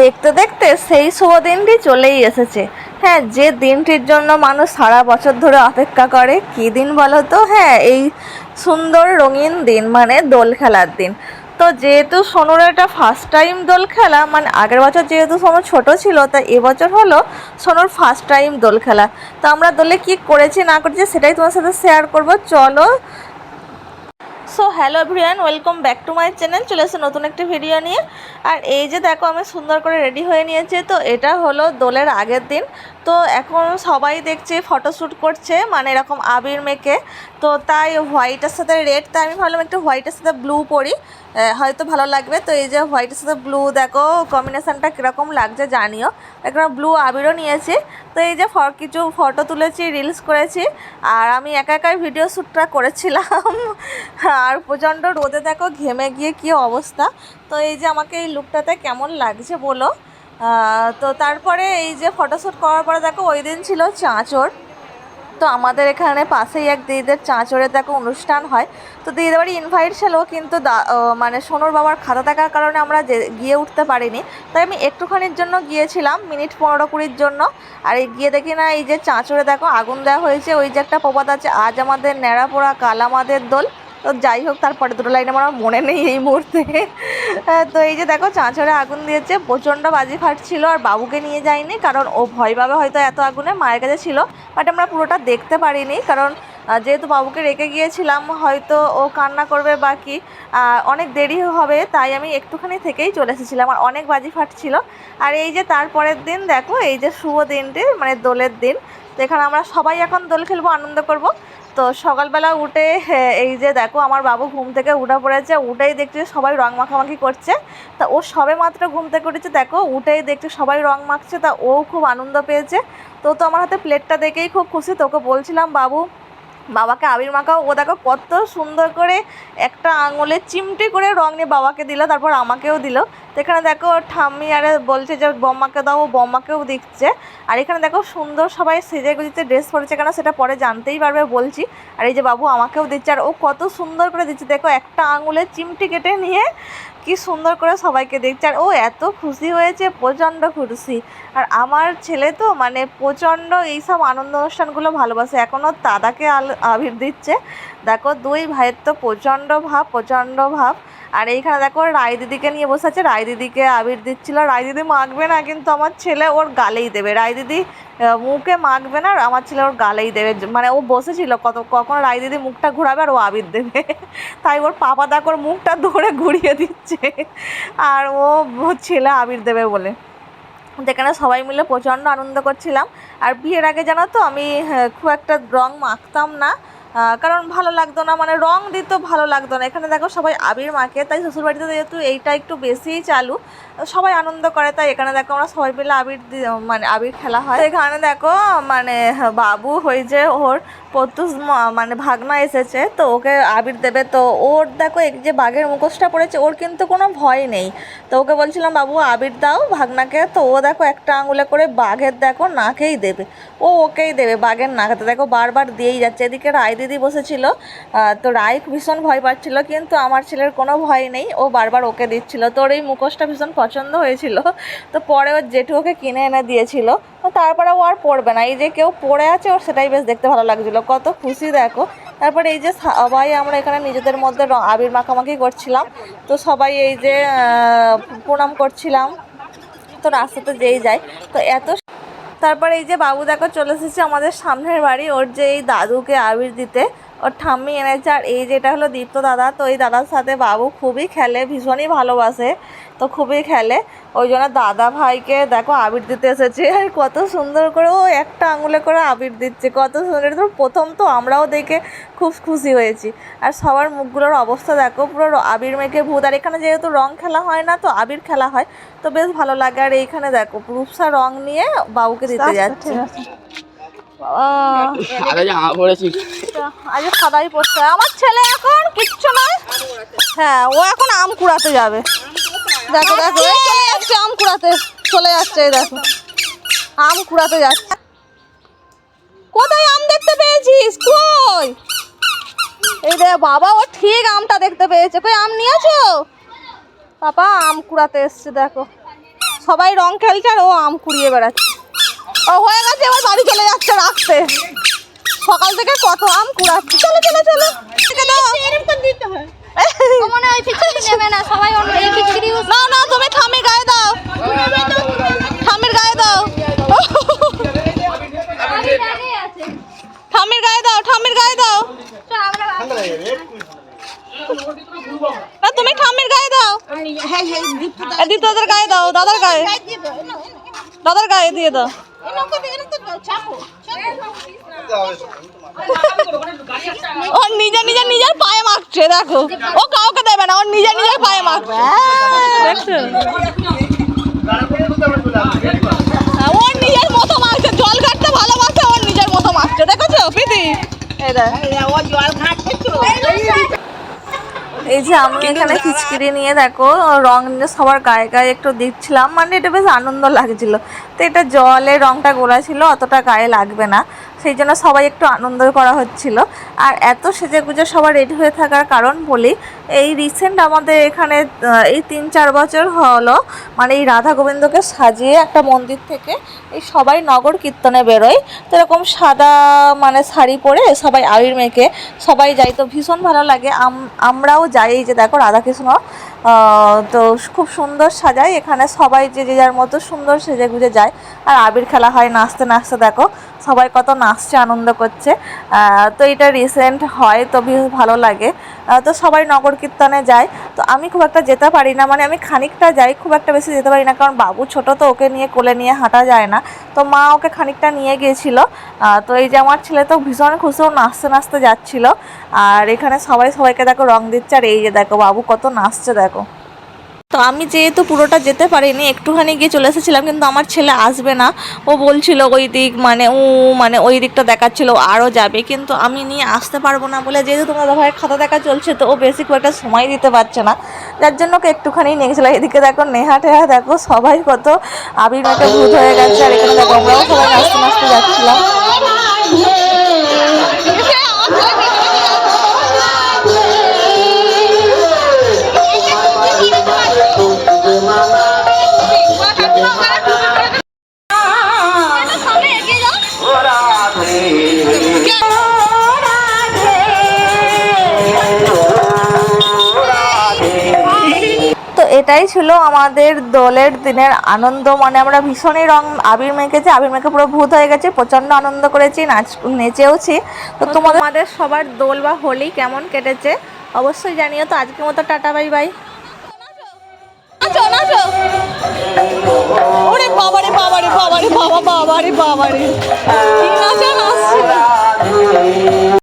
দেখতে দেখতে সেই শুভ দিনটি চলেই এসেছে। হ্যাঁ যে দিনটির জন্য মানুষ সারা বছর ধরে অপেক্ষা করে, কী দিন বলো তো? হ্যাঁ এই সুন্দর রঙিন দিন মানে দোল খেলার দিন। তো যেহেতু সোনুর এটা ফার্স্ট টাইম দোল খেলা মানে আগের বছর যেহেতু সোনু ছোট ছিল, তা এবছর হলো সোনুর ফার্স্ট টাইম দোল খেলা। তো আমরা দোলে কি করেছি, না করেছি, সেটাই তোমার সাথে শেয়ার করব। চলো so hello everyone welcome back to my channel চলে এসে নতুন একটি ভিডিও নিয়ে। আর এই যে দেখো, আমি সুন্দর করে রেডি হয়ে নিয়েছি। তো এটা হলো দোলের আগের দিন। তো এখন সবাই দেখছে ফটোশ্যুট করছে মানে এরকম আবির মেকে তো তাই হোয়াইটের সাথে রেড তাই আমি ভাবলাম একটু হোয়াইটের সাথে ব্লু পরি। হয়তো ভালো লাগবে। তো এই যে হোয়াইটের সাথে ব্লু দেখো কম্বিনেশানটা কীরকম লাগছে জানিও। এখন ব্লু আবিরও নিয়েছি। তো এই যে কিছু ফটো তুলেছি রিলস করেছি। আর আমি একা একাই ভিডিও শ্যুটটা করেছিলাম। আর প্রচণ্ড রোদে দেখো, ঘেমে গিয়ে কী অবস্থা। তো এই যে আমাকে এই লুকটাতে কেমন লাগছে বলো। তো তারপরে এই যে ফটোশ্যুট করার পরে দেখো, ওই দিন ছিল চাঁচড়। তো আমাদের এখানে পাশেই এক দিদিদের চাঁচড়ে দেখো অনুষ্ঠান হয়। তো দিদিদের বাড়ি ইনভাইট ছিল কিন্তু মানে সোনুর বাবার খাতা থাকার কারণে আমরা গিয়ে উঠতে পারিনি। তাই আমি একটুখানির জন্য গিয়েছিলাম, মিনিট পনেরো কুড়ির জন্য। আর এই গিয়ে দেখি না, এই যে চাঁচড়ে দেখো, আগুন দেওয়া হয়েছে, ওই যে একটা প্রবাদ আছে, আজ আমাদের ন্যাড়া পোড়া কাল আমাদের দোল। তো যাই হোক, তারপরে দুটো লাইন আমার মনে নেই এই মুহূর্তে। তো এই যে দেখো, চাঁচড়ে আগুন দিয়েছে, প্রচণ্ড বাজি ফাটছিল আর বাবুকে নিয়ে যায়নি, কারণ ও ভয় পাবে হয়তো এত আগুনে, মায়ের কাছে ছিল বাট আমরা পুরোটা দেখতে পারিনি, কারণ যেহেতু বাবুকে রেখে গিয়েছিলাম, হয়তো ও কান্না করবে বা কি অনেক দেরি হবে, তাই আমি একটুখানি থেকেই চলে এসেছিলাম, আর অনেক বাজি ফাটছিল। আর এই যে তারপরের দিন, দেখো, এই যে শুভ দিনটি মানে দোলের দিন, তো এখানে আমরা সবাই এখন দোল খেলব, আনন্দ করব। তো সকালবেলা উঠে এই যে দেখো আমার বাবু ঘুম থেকে উঠে পড়েছে, উঠেই দেখছি সবাই রং মাখামাখি করছে। তা ও সবে মাত্র ঘুম থেকে উঠেছে, দেখো, উঠেই দেখছি সবাই রং মাখছে, তা ও খুব আনন্দ পেয়েছে। তো তো আমার হাতে প্লেটটা দেখেই খুব খুশি, তোকে বলছিলাম, বাবু বাবাকে আবির মাখাও, ও দেখো কত সুন্দর করে একটা আঙুলে চিমটে করে রং নিয়ে বাবাকে দিল, তারপর আমাকেও দিল। তো এখানে দেখো ঠাম্মি আরে বলছে যে, বম্মাকে দাও, ও বম্মাকেও দিচ্ছে। আর এখানে দেখো সুন্দর সবাই সেজে গুজিতে ড্রেস পরেছে কেন সেটা পরে জানতেই পারবে বলছি। আর এই যে বাবু আমাকেও দিচ্ছে, আর ও কত সুন্দর করে দিচ্ছে। দেখো একটা আঙুলে চিমটি কেটে নিয়ে কি সুন্দর করে সবাইকে দেখছে। আর ও এত খুশি হয়েছে, প্রচণ্ড খুশি। আর আমার ছেলে তো মানে প্রচণ্ড এইসব আনন্দ অনুষ্ঠানগুলো ভালোবাসে। এখনও দাদাকে আল- আবির দিচ্ছে। দেখো, দুই ভাইয়ের তো প্রচণ্ড ভাব প্রচণ্ড ভাব। আর এইখানে দেখো রায় দিদিকে নিয়ে বসে আছে। রায় দিদিকে আবির দিচ্ছিল। রায় দিদি মাখবে না কিন্তু আমার ছেলে ওর গালেই দেবে। রায় দিদি মুখে মাখবে না আর আমার ছেলে ওর গালেই দেবে। মানে ও বসেছিল কত কখন রায় দিদি মুখটা ঘোরাবে আর ও আবির দেবে। তাই ওর পাপা দেখ ওর মুখটা ধরে ঘুরিয়ে দিচ্ছে। আর ও ছেলে আবির দেবে বলে। যেখানে সবাই মিলে প্রচণ্ড আনন্দ করছিলাম। আর বিয়ের আগে জানো তো আমি হ্যাঁ, খুব একটা রং মাখতাম না। কারণ ভালো লাগতো না মানে রং দিত ভালো লাগতো না। এখানে দেখো সবাই আবির মাকে, তাই শ্বশুরবাড়িতে যেহেতু এইটা একটু বেশিই চালু, সবাই আনন্দ করে। তাই এখানে দেখো আমরা সবাই মিলে আবির মানে আবির খেলা হয়। এখানে দেখো মানে বাবু হয়েছে ওর প্রত্যুষ মানে ভাগনা এসেছে, তো ওকে আবির দেবে। তো ওর দেখো এই যে বাঘের মুখোশটা পড়েছে, ওর কিন্তু কোনো ভয় নেই। তো ওকে বলছিলাম, বাবু, আবির দাও ভাগনাকে। তো ও দেখো একটা আঙুলে করে বাঘের দেখো নাকেই দেবে। ও ওকেই দেবে, বাঘের নাকাতে দেখো বারবার দিয়েই যাচ্ছে। এদিকে রায় দিদি বসেছিল তো রায় ভীষণ ভয় পাচ্ছিল, কিন্তু আমার ছেলের কোনো ভয় নেই, ও বারবার ওকে দিচ্ছিল। তোর এই মুখোশটা ভীষণ পছন্দ হয়েছিল, তো পরে ওর জেঠু ওকে কিনে এনে দিয়েছিল, তো তারপরে ও আর পড়বে না। এই যে কেউ পড়ে আছে, ওর সেটাই বেশ দেখতে ভালো লাগছিল। কত খুশি দেখো। তারপরে এই যে সবাই আমরা এখানে নিজেদের মধ্যে আবির মাখামাখি করছিলাম, তো সবাই এই যে প্রণাম করছিলাম। তো রাস্তাতে যেই যায়, তো এত তারপরে এই যে বাবু দেখো চলে এসেছে আমাদের সামনের বাড়ি, ওর যে এই দাদুকে আবির দিতে। ওর ঠাম্মি এনেছে আর এই যেটা হলো দীপ্ত দাদা তো এই দাদার সাথে বাবু খুবই খেলে ভীষণই ভালোবাসে তো খুবই খেলে। ওই জন্য দাদা ভাইকে দেখো আবির দিতে এসেছে আর কত সুন্দর করে ও একটা আঙুলে করে আবির দিচ্ছে কত সুন্দর। তো প্রথম তো আমরাও দেখে খুব খুশি হয়েছি। আর সবার মুখগুলোর অবস্থা দেখো পুরো আবির মেঘে ভূত। আর এখানে যেহেতু রং খেলা হয় না তো আবির খেলা হয় তো বেশ ভালো লাগে। আর এইখানে দেখো রূপসা রং নিয়ে বাবুকে দিতে যাচ্ছে। বাবা। আজ সাদাই পড়তে। আমার ছেলে এখন কিচ্ছু নয়। হ্যাঁ ও এখন আম কুড়াতে যাবে। দেখো দেখো চলে যাচ্ছে, আম কুড়াতে, চলে যাচ্ছে দেখো। আম কুড়াতে যাচ্ছে। কোথায় আম দেখতে পেয়েছিস? কই? এই রে বাবা, ও ঠিক আমটা দেখতে পেয়েছে। কই, আম নিয়েছো? পাপা আম কুড়াতে এসছে, দেখো। সবাই রং খেলছে আর ও আম কুড়িয়ে বেড়াচ্ছে। ও হয়ে গেছে, এবার বাড়ি চলে যাচ্ছে রাখতে। সকাল থেকে কত আম কুড়াচ্ছে চলো চলো চলো। মনে হয় খিচুড়ি নেবে না সবাই অন্য এই খিচুড়ি না না তুমি ঠামির গায়ে দাও। ঠামির গায়ে দাও। আছে গায়ে দাও ঠামির গায়ে দাও। না তুমি ঠামির গায়ে দাও। এ দিদাদের গায়ে দাও দাদার গায়ে। দাদার গায়ে দিয়ে দাও। ওর নিজে নিজে নিজের পায়ে মাখছে দেখো। ও কাউকে দেবে না ওর নিজে নিজের পায়ে মাখছে। দেখছ? হ্যাঁ, ওর নিজের মতো মাখছে জল ঘাটতে ভালোবাসে ওর নিজের মতো মাখছে দেখেছ প্রীতি? এই যে আমি এখানে খিচকিরি নিয়ে দেখো রং নিয়ে সবার গায়ে গায়ে একটু দিচ্ছিলাম মানে এটা বেশ আনন্দ লাগছিল। তো এটা জলে রংটা গোলা ছিল অতটা গায়ে লাগবে না। সেই জন্য সবাই একটু আনন্দ করা হচ্ছিল। আর এত সেজে গুজে সবার রেডি হয়ে থাকার কারণ বলি, এই রিসেন্ট আমাদের এখানে এই তিন চার বছর হলো মানে এই রাধা গোবিন্দকে সাজিয়ে একটা মন্দির থেকে এই সবাই নগর কীর্তনে বেরোয়। তো এরকম সাদা মানে শাড়ি পরে সবাই আবির মেখে সবাই যাই তো ভীষণ ভালো লাগে। আম- আমরাও যাই এই যে দেখো রাধাকৃষ্ণ তো খুব সুন্দর সাজায়। এখানে সবাই যে যে যার মতো সুন্দর সেজে গুজে যায়। আর আবির খেলা হয়, নাচতে নাচতে দেখো। সবাই কত নাচছে, আনন্দ করছে। তো এটা রিসেন্ট হয়, তো বেশ ভালো লাগে। তো সবাই নগর কীর্তনে যায়। তো আমি খুব একটা যেতে পারি না মানে আমি খানিকটা যাই, খুব একটা বেশি যেতে পারি না, কারণ বাবু ছোট তো ওকে নিয়ে কোলে নিয়ে হাঁটা যায় না। তো মা ওকে খানিকটা নিয়ে গিয়েছিল তো এই যে আমার ছেলে তো ভীষণ খুশি ও নাচতে নাচতে যাচ্ছিল। আর এখানে সবাই সবাইকে দেখো রং দিচ্ছে, আর এই যে দেখো বাবু কত নাচছে, দেখো। তো আমি যেহেতু পুরোটা যেতে পারিনি, একটুখানি গিয়ে চলে এসেছিলাম, কিন্তু আমার ছেলে আসবে না। ও বলছিল ওই দিক মানে ও মানে ওই দিকটা দেখাচ্ছিল আরও যাবে। কিন্তু আমি নিয়ে আসতে পারব না বলে, যেহেতু তোমাদের ভাইয়ের খাতা দেখা চলছে, তো ও বেশি খুব একটা সময় দিতে পারছে না। যার জন্য ওকে একটুখানি নিয়ে গেছিলাম। এদিকে দেখো, নেহা টেহা দেখো, সবাই কত আবির মেটে ভূত হয়ে গেছে। আর এখানে দেখো, আমরাও সবাই নাচতে নাচতে যাচ্ছিলাম। এটাই ছিল আমাদের দোলের দিনের আনন্দ। মানে আমরা ভীষণই রং আবির মেখেছি আবির মেখে পুরো ভূত হয়ে গেছে প্রচণ্ড আনন্দ করেছি নাচ নেচেওছি। তো তোমাদের আমাদের সবার দোল বা হোলি কেমন কেটেছে? অবশ্যই জানিও তো আজকের মতো টাটা বাই বাই। ওরে বাবারে বাবারে বাবারে বাবা বাবারে বাবারে।